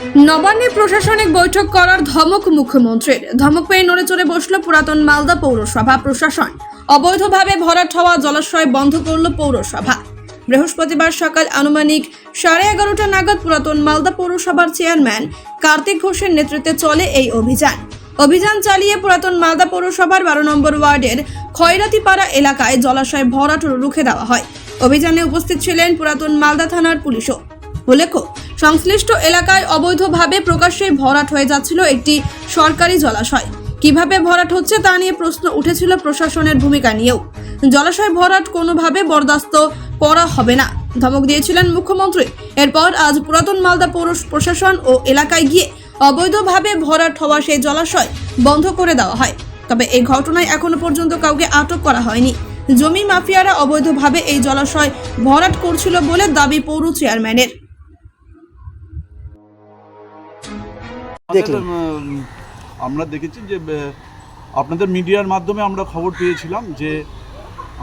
নবান্নে প্রশাসনিক বৈঠক করার ধমক মুখ্যমন্ত্রীর। ধমক পেয়ে নড়ে চড়ে বসল পুরাতন মালদা পৌরসভা প্রশাসন। অবৈধভাবে ভরাট হওয়া জলাশয় বন্ধ করল পৌরসভা। বৃহস্পতিবার সকাল আনুমানিক সাড়ে এগারোটা নাগাদ পুরাতন মালদা পৌরসভার চেয়ারম্যান কার্তিক ঘোষের নেতৃত্বে চলে এই অভিযান। অভিযান চালিয়ে পুরাতন মালদা পৌরসভার বারো নম্বর ওয়ার্ডের খয়রাতিপাড়া এলাকায় জলাশয় ভরাট রুখে দেওয়া হয়। অভিযানে উপস্থিত ছিলেন পুরাতন মালদা থানার পুলিশও। উল্লেখ্য সংশ্লিষ্ট এলাকায় অবৈধভাবে প্রকাশ্যে ভরাট হয়ে যাচ্ছিল একটি সরকারি জলাশয়। কীভাবে ভরাট হচ্ছে তা নিয়ে প্রশ্ন উঠেছিল প্রশাসনের ভূমিকা নিয়েও। জলাশয় ভরাট কোনোভাবে বরদাস্ত করা হবে না। ধমক দিয়েছিলেন মুখ্যমন্ত্রী। এরপর আজ পুরাতন মালদা পৌর প্রশাসন ও এলাকায় গিয়ে অবৈধভাবে ভরাট হওয়া সেই জলাশয় বন্ধ করে দেওয়া হয়। তবে এই ঘটনায় এখনও পর্যন্ত কাউকে আটক করা হয়নি। জমি মাফিয়ারা অবৈধভাবে এই জলাশয় ভরাট করছিল বলে দাবি পৌর চেয়ারম্যানের। দেখলেন। আমরা দেখেছি যে আপনাদের মিডিয়ার মাধ্যমে আমরা খবর পেয়েছিলাম যে,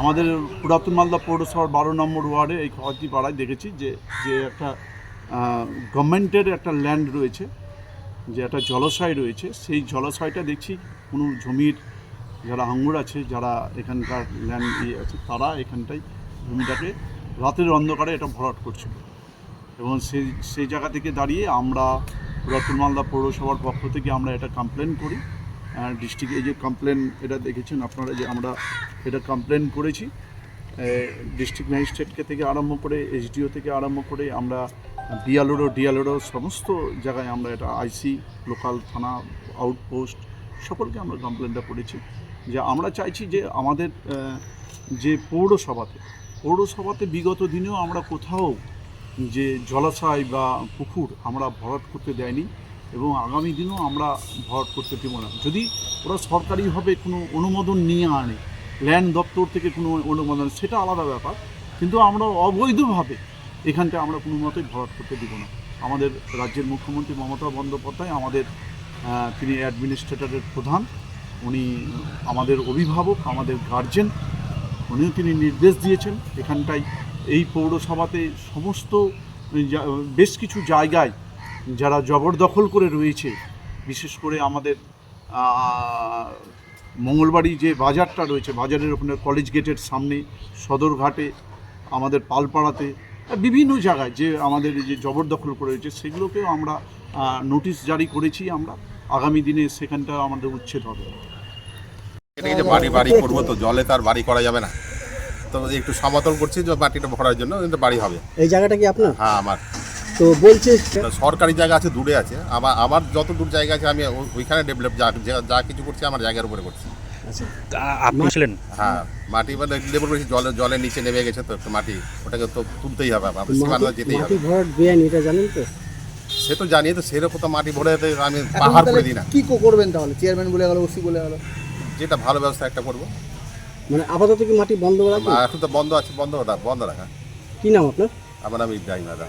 আমাদের পুরাতন মালদা পৌরসভার বারো নম্বর ওয়ার্ডে এই খবরটি পাড়ায় দেখেছি যে যে একটা গভর্নমেন্টের একটা ল্যান্ড রয়েছে, যে একটা জলাশয় রয়েছে। সেই জলাশয়টা দেখছি কোনো জমির যারা আঙ্গুর আছে, যারা এখানকার ল্যান্ড ইয়ে আছে, তারা এখানটায় জমিটাকে রাতের অন্ধকারে এটা ভরাট করছিল। এবং সেই সেই জায়গা থেকে দাঁড়িয়ে আমরা রতন মালদা পৌরসভার পক্ষ থেকে আমরা এটা কমপ্লেন করি। ডিস্ট্রিক্ট এই যে কমপ্লেন এটা দেখেছেন আপনারা যে আমরা এটা কমপ্লেন করেছি। ডিস্ট্রিক্ট ম্যাজিস্ট্রেটকে থেকে আরম্ভ করে এসডিও থেকে আরম্ভ করে আমরা ডিআলওরও ডিআলওরও সমস্ত জায়গায় আমরা এটা আইসি লোকাল থানা আউটপোস্ট সকলকে আমরা কমপ্লেনটা করেছি। যে আমরা চাইছি যে আমাদের যে পৌরসভাতে পৌরসভাতে বিগত দিনেও আমরা কোথাও যে জলাশয় বা পুকুর আমরা ভরাট করতে দেয়নি এবং আগামী দিনেও আমরা ভরাট করতে দেব না। যদি ওরা সরকারিভাবে কোনো অনুমোদন নিয়ে আনে ল্যান্ড দপ্তর থেকে কোনো অনুমোদন, সেটা আলাদা ব্যাপার। কিন্তু আমরা অবৈধভাবে এখানটা আমরা কোনো মতেই ভরাট করতে দেব না। আমাদের রাজ্যের মুখ্যমন্ত্রী মমতা বন্দ্যোপাধ্যায়, আমাদের তিনি অ্যাডমিনিস্ট্রেটরের প্রধান, উনি আমাদের অভিভাবক, আমাদের গার্জেন উনিও তিনি নির্দেশ দিয়েছেন এখানটায় এই পৌরসভাতে সমস্ত বেশ কিছু জায়গায় যারা জবরদখল করে রয়েছে, বিশেষ করে আমাদের মঙ্গলবাড়ি যে বাজারটা রয়েছে, বাজারের ওখানে কলেজ গেটের সামনে সদরঘাটে আমাদের পালপাড়াতে বিভিন্ন জায়গায় যে আমাদের যে জবরদখল করে রয়েছে, সেগুলোকেও আমরা নোটিশ জারি করেছি আমরা। আগামী দিনে সেখানটা আমাদের উচ্ছেদ হবে। বাড়ি বাড়ি করব তো, জলে তার বাড়ি করা যাবে না। তো একটু সমতল করছি যে মাটিটা ভরার জন্য কিন্তু বাড়ি হবে। এই জায়গাটা কি আপনার? হ্যাঁ আমার। তো বলছে সরকারি জায়গা আছে দূরে আছে। আমার আমার যত দূর জায়গা আছে আমি ওইখানে ডেভেলপ যা যা- কিছু করছি আমার জায়গার উপরে করছি। আচ্ছা। আপনি ছিলেন? হ্যাঁ মাটি মানে লেবর করেছি জলে জলের নিচে নেমে গেছে তো একটু মাটি ওটাকে তো তুলতেই হবে আমার সীমান্ত যেতেই হবে। ভরাট বেআইনি এটা জানেন তো? সে তো জানি তো সেরকম তো মাটি ভরে আমি পাহাড় করে দিই না। কি করবেন তাহলে? চেয়ারম্যান বলে গেল ওসি বলে গেল। যেটা ভালো ব্যবস্থা একটা করব। মানে আপাতত কি মাটি বন্ধ রাখা এখন তো বন্ধ আছে বন্ধ রাখা বন্ধ রাখা। কি নাম আপনার? আমার নাম ইব্রাহিম দাদা